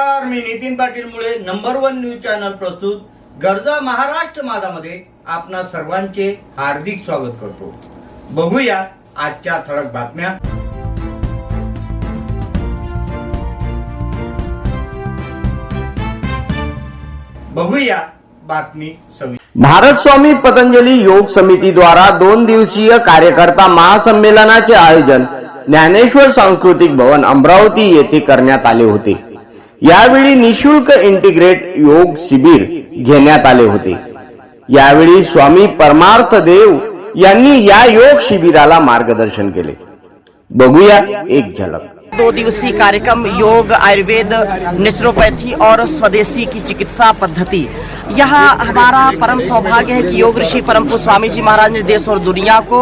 नमस्कार मी नितीन पाटील मुळे number one news channel प्रस्तुत गरजा महाराष्ट्र माझामध्ये आपणा सर्वांचे हार्दिक स्वागत करतो. बघूया आजच्या ठळक बातम्या. बघूया बातमी सवी भारत स्वामी पतंजली योग समिती द्वारा दोन दिवसीय कार्यकर्ता महासंमेलनाचे आयोजन ज्ञानेश्वर सांस्कृतिक भवन अमरावती येथे करण्यात आले होते. यावेळी निशुल्क इंटिग्रेट योग शिबिर घेण्यात आले होते. यावेळी स्वामी परमार्थ देव यांनी या योग शिबिराला मार्गदर्शन केले. बघूया एक झलक. दो दिवसीय कार्यक्रम योग, आयुर्वेद, नेचुरोपैथी और स्वदेशी की चिकित्सा पद्धति। यह हमारा परम सौभाग्य है कि योग ऋषि परम पूज्य स्वामी जी महाराज ने देश और दुनिया को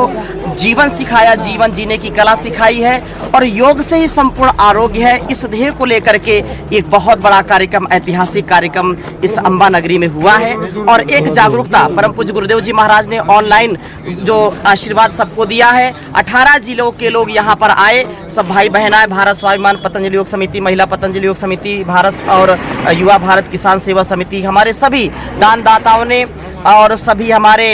जीवन सिखाया, जीवन जीने की कला सिखाई है और योग से ही संपूर्ण आरोग्य है। इस ध्येय को लेकर के एक बहुत बड़ा कार्यक्रम, ऐतिहासिक कार्यक्रम इस अम्बा नगरी में हुआ है। और एक जागरूकता परम पूज्य गुरुदेव जी महाराज ने ऑनलाइन जो आशीर्वाद सबको दिया है। 18 जिलों के लोग यहाँ पर आए। सब भाई बहन आए भारत स्वाभिमान पतंजलि योग समिति, महिला पतंजलि योग समिति, भारत और युवा भारत किसान सेवा समिति, हमारे सभी दानदाताओं ने और सभी हमारे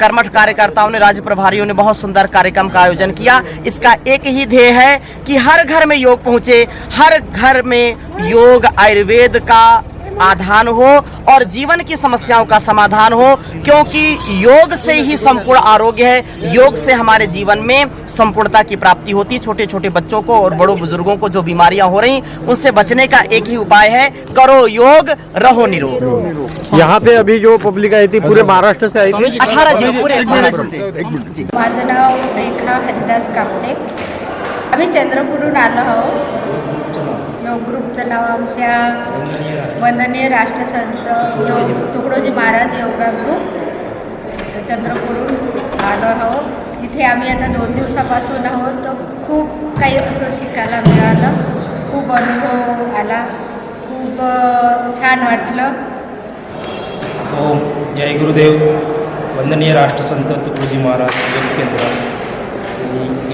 कर्मठ कार्यकर्ताओं ने, राज्य प्रभारियों ने बहुत सुंदर कार्यक्रम का आयोजन किया। इसका एक ही ध्येय है कि हर घर में योग पहुँचे, हर घर में योग आयुर्वेद का आधान हो और जीवन की समस्याओं का समाधान हो क्योंकि योग से ही संपूर्ण आरोग्य है। योग से हमारे जीवन में संपूर्णता की प्राप्ति होती। है छोटे छोटे बच्चों को और बड़ों बुज़ुर्गों को जो बीमारियाँ हो रही उनसे बचने का एक ही उपाय है करो योग रहो निरोग। यहाँ पे अभी जो पब्लिक आई थी पूरे महाराष्ट्र से आई थी। अठारह ज़िले पूरे महाराष्ट्र से। जी। माझं नाव रेखा हरिदास आम्ही आलो आहोत. योग ग्रुपचं नाव आमच्या वंदनीय राष्ट्रसंत योग तुकडोजी महाराज योगा ग्रुप चंद्रपूरहून आलो आहोत. इथे आम्ही आता दोन दिवसापासून आहोत. तर खूप काही असं शिकायला मिळालं. खूप अनुभव आला. खूप छान वाटलं. हो जय गुरुदेव. वंदनीय राष्ट्रसंत तुकडोजी महाराज योग केंद्र.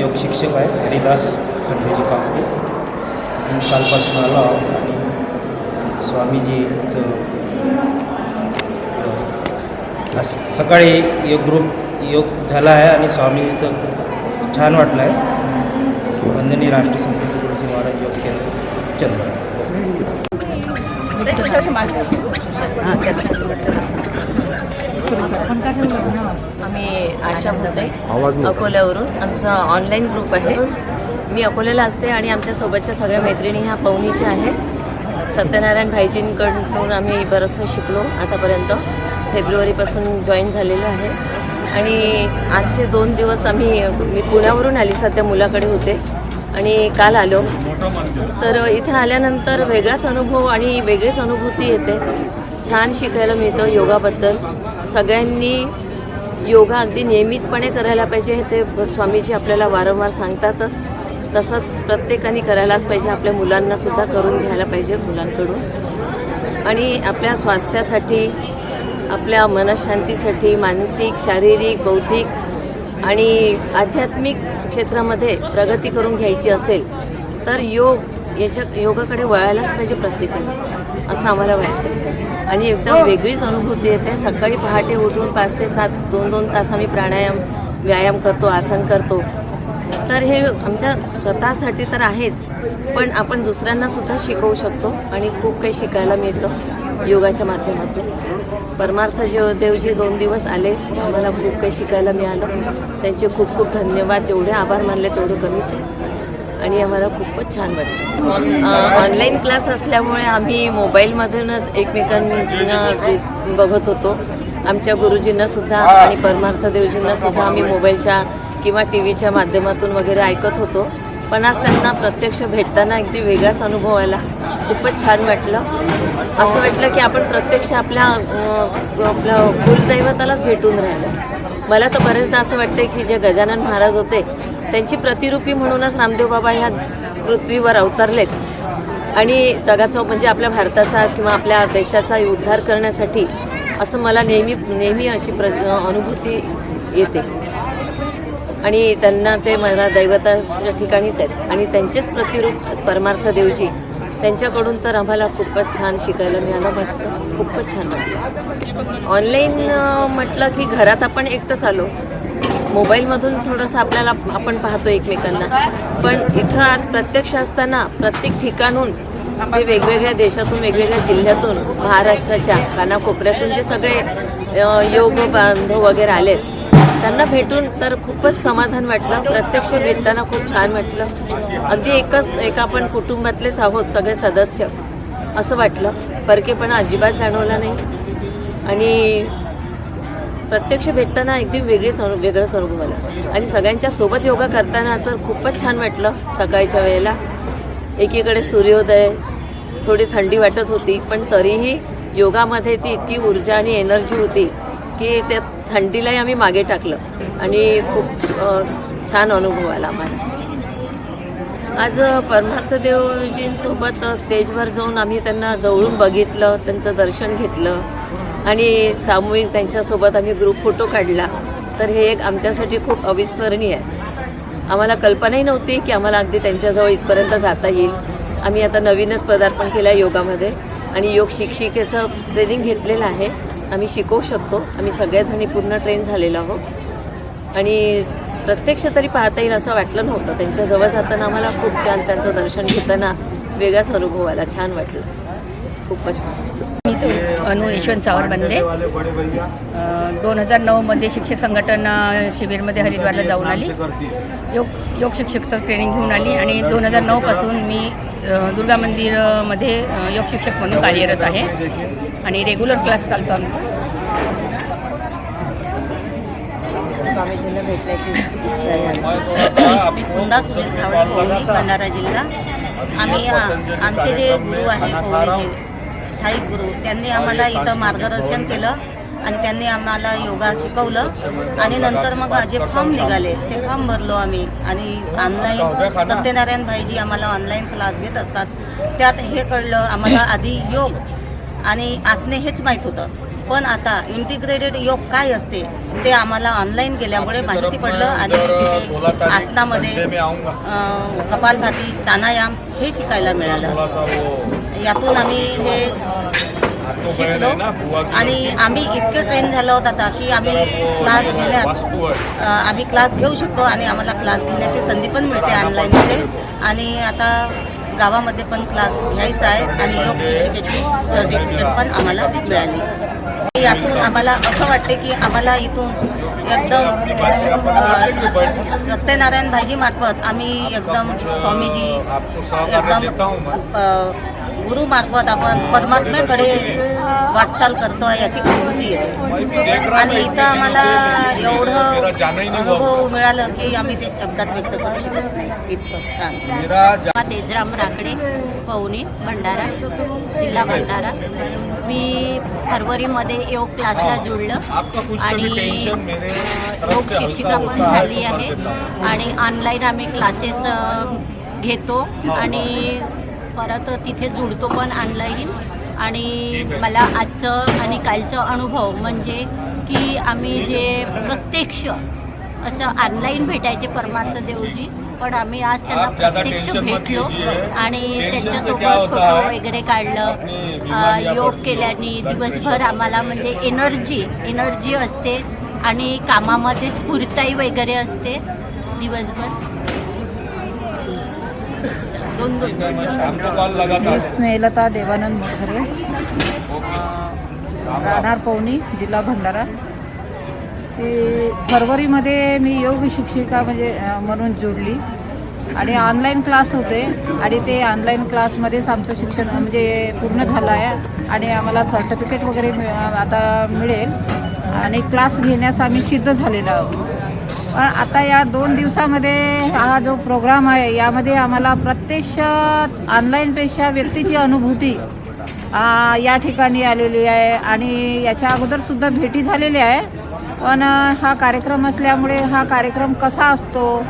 योग शिक्षक आहे हरिदास खंडोजी कापडे मी कालपासून आलो आहो आणि स्वामीजीचं सकाळी योग ग्रुप योग झाला आहे आणि स्वामीजीचं खूप छान वाटलं आहे. वंदनीय राष्ट्रसंत तुकडोजी महाराज योग केंद्र चंद्र आम्ही आशा भोते अकोल्यावरून आमचा ऑनलाईन ग्रुप आहे. मी अकोल्याला असते आणि आमच्या सोबतच्या सगळ्या मैत्रिणी ह्या पवनीच्या आहेत. सत्यनारायण भाईजींकडून आम्ही बरंचसं शिकलो आतापर्यंत. फेब्रुवारीपासून जॉईन झालेलो आहे. आणि आजचे दोन दिवस आम्ही मी पुण्यावरून आली सध्या मुलाकडे होते. आणि काल आलो. तर इथे आल्यानंतर वेगळाच अनुभव आणि वेगळीच अनुभूती येते. छान शिकायला मिळतं योगाबद्दल. सगळ्यांनी योगा अगदी नियमितपणे करायला पाहिजे हे ते स्वामीजी आपल्याला वारंवार सांगतातच. तसंच प्रत्येकाने करायलाच पाहिजे. आपल्या मुलांना सुद्धा करून घ्यायला पाहिजे मुलांकडून. आणि आपल्या स्वास्थ्यासाठी आपल्या मनशांतीसाठी मानसिक शारीरिक बौद्धिक आणि आध्यात्मिक क्षेत्रामध्ये प्रगती करून घ्यायची असेल तर योग याच्या योगाकडे वळायलाच पाहिजे प्रत्येकाने असं आम्हाला वाटतं आणि एकदम वेगळीच अनुभूती येते. सकाळी पहाटे उठून पाच ते सात दोन दोन तास आम्ही प्राणायाम व्यायाम करतो आसन करतो. तर हे आमच्या स्वतःसाठी तर आहेच पण आपण दुसऱ्यांना सुद्धा शिकवू शकतो आणि खूप काही शिकायला मिळतं योगाच्या माध्यमातून. परमार्थ जेव देवजी दोन दिवस आले आम्हाला खूप काही शिकायला मिळालं. त्यांचे खूप खूप धन्यवाद जेवढे आभार मानले तेवढे कमीच आहे आणि आम्हाला खूपच छान वाटतं ऑनलाईन क्लास असल्यामुळे आम्ही मोबाईलमधूनच एकमेकांना बघत होतो. आमच्या गुरुजींना सुद्धा आणि परमार्थ देवजींना सुद्धा आम्ही मोबाईलच्या किंवा टी व्हीच्या माध्यमातून वगैरे ऐकत होतो. पण आज त्यांना प्रत्यक्ष भेटताना अगदी वेगळाच अनुभव आला. खूपच छान वाटलं. असं वाटलं की आपण प्रत्यक्ष आपल्या आपलं कुलदैवतालाच भेटून राहिलो. मला तर बरेचदा असं वाटतं की जे गजानन महाराज होते त्यांची प्रतिरूपी म्हणूनच रामदेव बाबा ह्या पृथ्वीवर अवतरलेत. आणि जगाचा म्हणजे आपल्या भारताचा किंवा आपल्या देशाचा उद्धार करण्यासाठी असं मला नेहमी नेहमी अशी प्र अनुभूती येते. आणि त्यांना ते मला दैवताच्या ठिकाणीच आहेत. आणि त्यांचेच प्रतिरूप परमार्थ देवजी त्यांच्याकडून तर आम्हाला खूपच छान शिकायला मिळालं. मस्त खूपच छान वाटलं. ऑनलाईन म्हटलं की घरात आपण एकटंच आलो. मोबाईलमधून थोडंसं आपल्याला आपण पाहतो एकमेकांना. पण इथं आज प्रत्यक्ष असताना प्रत्येक ठिकाणून जे वेगवेगळ्या देशातून वेगवेगळ्या जिल्ह्यातून महाराष्ट्राच्या कानाकोपऱ्यातून जे सगळे योग बांधव वगैरे आलेत त्यांना भेटून तर खूपच समाधान वाटलं. प्रत्यक्ष भेटताना खूप छान वाटलं. अगदी एकच एक आपण कुटुंबातलेच आहोत सगळे सदस्य असं वाटलं. परकेपणा अजिबात जाणवला नाही. आणि प्रत्यक्ष भेटताना अगदी वेगळीच अनु वेगळंच अनुभव आला. आणि सगळ्यांच्या सोबत योगा करताना तर खूपच छान वाटलं सकाळच्या वेळेला. एकीकडे सूर्योदय थोडी थंडी वाटत होती पण तरीही योगामध्ये ती इतकी ऊर्जा आणि एनर्जी होती की त्या थंडीलाही आम्ही मागे टाकलं. आणि खूप छान अनुभव आला आम्हाला. आज परमार्थ देवजींसोबत स्टेजवर जाऊन आम्ही त्यांना जवळून बघितलं त्यांचं दर्शन घेतलं. आणि सामूहिक त्यांच्यासोबत आम्ही ग्रुप फोटो काढला. तर हे एक आमच्यासाठी खूप अविस्मरणीय आहे. आम्हाला कल्पनाही नव्हती की आम्हाला अगदी त्यांच्याजवळ इथपर्यंत जाता येईल. आम्ही आता नवीनच पदार्पण केलं आहे योगामध्ये. आणि योग शिक्षिकेचं ट्रेनिंग घेतलेलं आहे. आम्ही शिकवू शकतो. आम्ही सगळ्याजणी पूर्ण ट्रेन झालेलो आहोत. आणि प्रत्यक्ष तरी पाहता येईल असं वाटलं नव्हतं. त्यांच्याजवळ जाताना आम्हाला खूप छान त्यांचं दर्शन घेताना वेगळाच अनुभव आला. छान वाटलं. खूपच छान. मी अनु यशवंत सावर बंदे दोन हजार नऊमध्ये शिक्षक संघटन शिबिरमध्ये हरिद्वारला जाऊन आली. योग योग शिक्षकचं ट्रेनिंग घेऊन आली आणि दोन हजार नऊपासून मी दुर्गा मंदिरमध्ये योग शिक्षक म्हणून कार्यरत आहे. आणि रेग्युलर क्लास चालतो आमचा. स्वामीजींना भेटण्याची इच्छा आहे पुन्हा सुनील भंडारा जिल्हा. आम्ही आमचे जे गुरु आहे पवनीचे स्थायिक गुरु. त्यांनी आम्हाला इथं मार्गदर्शन केलं आणि त्यांनी आम्हाला योगा शिकवलं. आणि नंतर मग जे फॉर्म निघाले. ते फॉर्म भरलो आम्ही. आणि ऑनलाईन सत्यनारायण भाईजी आम्हाला ऑनलाईन क्लास घेत असतात. त्यात हे कळलं आम्हाला आधी योग आणि आसने हेच माहीत होतं. पण आता इंटिग्रेटेड योग काय असते ते आम्हाला ऑनलाईन गेल्यामुळे माहिती पडलं आणि तिथे आसनामध्ये कपालभाती प्राणायाम हे शिकायला मिळालं. यातून आम्ही हे शिकलो आणि आम्ही इतके ट्रेन झालो होत आता की आम्ही क्लास घेण्यात अं, आम्ही क्लास घेऊ शकतो आणि आम्हाला क्लास घेण्याची संधी पण मिळते ऑनलाईनमध्ये आणि आता गावामध्ये पण क्लास घ्यायचा आहे आणि योग शिक्षिकेची सर्टिफिकेट पण आम्हाला मिळाली. यातून आम्हाला असं वाटते की आम्हाला इथून एकदम सत्यनारायण भाईजी मार्फत आम्ही एकदम स्वामीजी एकदम अं, गुरु मार्फत आपण परमात्म्याकडे वाटचाल करतोय याची अनुभूती येते आणि इथं आम्हाला एवढं अनुभव मिळालं की आम्ही ते शब्दात व्यक्त करू शकत नाही. इतकं छान. तेजराम राकडे पवनी भंडारा जिल्हा भंडारा. मी फरवरीमध्ये योग क्लासला जुळलं आणि योग शिक्षिका पण झाली आहे आणि ऑनलाईन आम्ही क्लासेस घेतो आणि परत तिथे जुळतो पण ऑनलाईन आणि मला आजचं आणि कालचं अनुभव म्हणजे की आम्ही जे प्रत्यक्ष असं ऑनलाईन भेटायचे परमार्थ देवजी पण आम्ही आज त्यांना प्रत्यक्ष भेटलो आणि त्यांच्यासोबत फोटो वगैरे काढलं योग केल्याने दिवसभर आम्हाला म्हणजे एनर्जी एनर्जी असते आणि कामामध्ये स्फूर्ताई वगैरे असते दिवसभर. मी स्नेहलता देवानंद मोखरे. राहणार पवनी जिल्हा भंडारा. ते फरवरीमध्ये मी योग शिक्षिका म्हणजे म्हणून जोडली. आणि ऑनलाईन क्लास होते. आणि ते ऑनलाईन क्लासमध्येच आमचं शिक्षण म्हणजे पूर्ण झालं आहे. आणि आम्हाला सर्टिफिकेट वगैरे मिळ आता मिळेल. आणि क्लास घेण्यास आम्ही सिद्ध झालेलो आहोत. पण आता या दोन दिवसामध्ये हा जो प्रोग्राम आहे यामध्ये आम्हाला प्रत्यक्ष ऑनलाईनपेक्षा व्यक्तीची अनुभूती या ठिकाणी आलेली आहे आणि याच्या अगोदरसुद्धा भेटी झालेल्या आहे. पण हा कार्यक्रम असल्यामुळे हा कार्यक्रम कसा असतो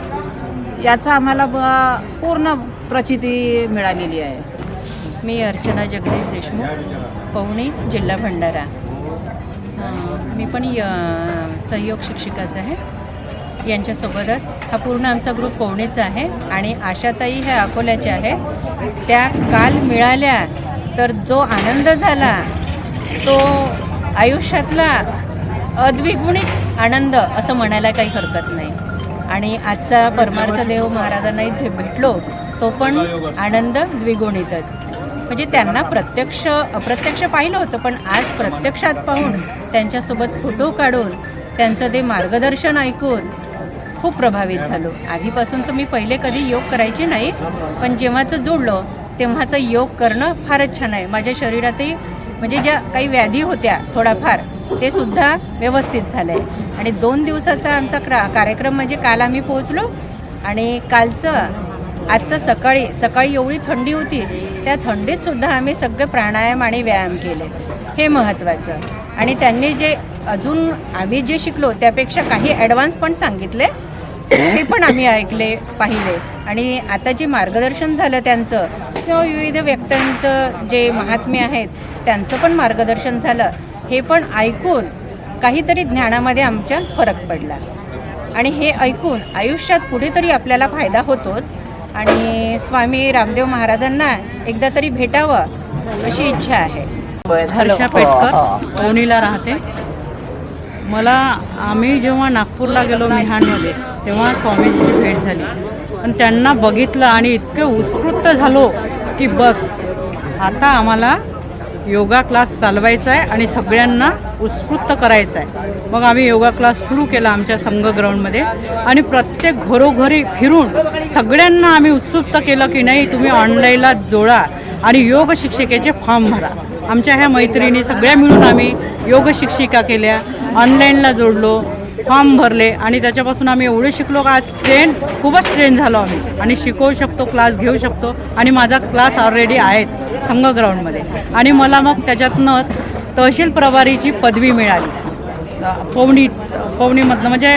याचा आम्हाला ब- पूर्ण प्रचिती मिळालेली आहे. मी अर्चना जगदीश देशमुख पवनी जिल्हा भंडारा. मी पण य- सहयोग शिक्षिकाच आहे. यांच्यासोबतच हा पूर्ण आमचा ग्रुप पोहणेचा आहे. आणि आशाताई ह्या अकोल्याच्या आहे त्या काल मिळाल्या तर जो आनंद झाला तो आयुष्यातला अद्विगुणित आनंद असं म्हणायला काही हरकत नाही. आणि आजचा परमार्थ देव महाराजांना जे भेटलो तो पण आनंद द्विगुणितच. म्हणजे त्यांना प्रत्यक्ष अप्रत्यक्ष पाहिलं होतं पण आज प्रत्यक्षात पाहून त्यांच्यासोबत फोटो काढून त्यांचं ते मार्गदर्शन ऐकून खूप प्रभावित झालो. आधीपासून तर मी पहिले कधी योग करायचे नाही पण जेव्हाचं जोडलं तेव्हाचं योग करणं फारच छान आहे. माझ्या शरीरातही म्हणजे ज्या काही व्याधी होत्या थोडाफार ते सुद्धा व्यवस्थित झालं आहे आणि दोन दिवसाचा आमचा क्रा कार्यक्रम म्हणजे काल आम्ही पोहोचलो आणि कालचं आजचं सकाळी सकाळी एवढी थंडी होती त्या थंडीत सुद्धा आम्ही सगळे प्राणायाम आणि व्यायाम केले. हे महत्त्वाचं. आणि त्यांनी जे अजून आम्ही जे शिकलो त्यापेक्षा काही ॲडव्हान्स पण सांगितले ते पण आम्ही ऐकले पाहिले. आणि आता जे मार्गदर्शन झालं त्यांचं किंवा विविध व्यक्तींचं जे महात्म्य आहेत त्यांचं पण मार्गदर्शन झालं. हे पण ऐकून काहीतरी ज्ञानामध्ये आमच्या फरक पडला. आणि हे ऐकून आयुष्यात पुढे तरी आपल्याला फायदा होतोच. आणि स्वामी रामदेव महाराजांना एकदा तरी भेटावं अशी इच्छा आहे. हर्षा पेटकर पवनीला राहते. मला आम्ही जेव्हा नागपूरला गेलो मिहानमध्ये तेव्हा स्वामीजीची भेट झाली. पण त्यांना बघितलं आणि इतके उत्स्फूर्त झालो की बस आता आम्हाला योगा क्लास चालवायचा आहे आणि सगळ्यांना उत्स्फूर्त करायचा आहे मग आम्ही योगा क्लास सुरू केला आमच्या संघ ग्राउंडमध्ये आणि प्रत्येक घरोघरी फिरून सगळ्यांना आम्ही उत्सुकता केलं की नाही तुम्ही ऑनलाईनला जोडा आणि योग शिक्षिकेचे फॉर्म भरा. आमच्या ह्या मैत्रिणी सगळ्या मिळून आम्ही योग शिक्षिका केल्या. ऑनलाईनला जोडलो फॉर्म भरले आणि त्याच्यापासून आम्ही एवढे शिकलो का आज ट्रेन खूपच ट्रेन झालो आम्ही. आणि शिकवू शकतो क्लास घेऊ शकतो आणि माझा क्लास ऑलरेडी आहेच संघ ग्राउंडमध्ये आणि मला मग त्याच्यातनं तहसील प्रभारीची पदवी मिळाली. पवनी पवनीमधनं म्हणजे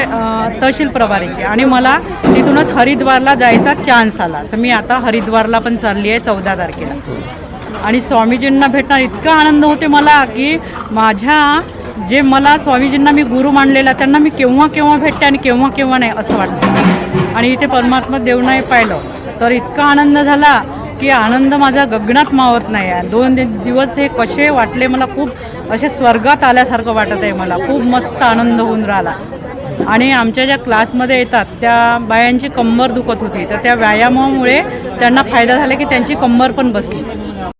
तहसील प्रभारीची. आणि मला तिथूनच हरिद्वारला जायचा चान्स आला. तर मी आता हरिद्वारला पण चालली आहे चौदा तारखेला. आणि स्वामीजींना भेटणार इतका आनंद होते मला की माझ्या जे मला स्वामीजींना मी गुरु मानलेला त्यांना मी केव्हा केव्हा भेटते आणि केव्हा केव्हा नाही असं वाटतं. आणि इथे परमात्मा देव नाही पाहिलं तर इतका आनंद झाला की आनंद माझा गगनात मावत नाही. आहे दोन दिवस हे कसे वाटले मला खूप असे स्वर्गात आल्यासारखं वाटत आहे मला. खूप मस्त आनंद होऊन राहिला. आणि आमच्या ज्या क्लासमध्ये येतात त्या बायांची कंबर दुखत होती. तर त्या व्यायामामुळे त्यांना फायदा झाला की त्यांची कंबर पण बसली.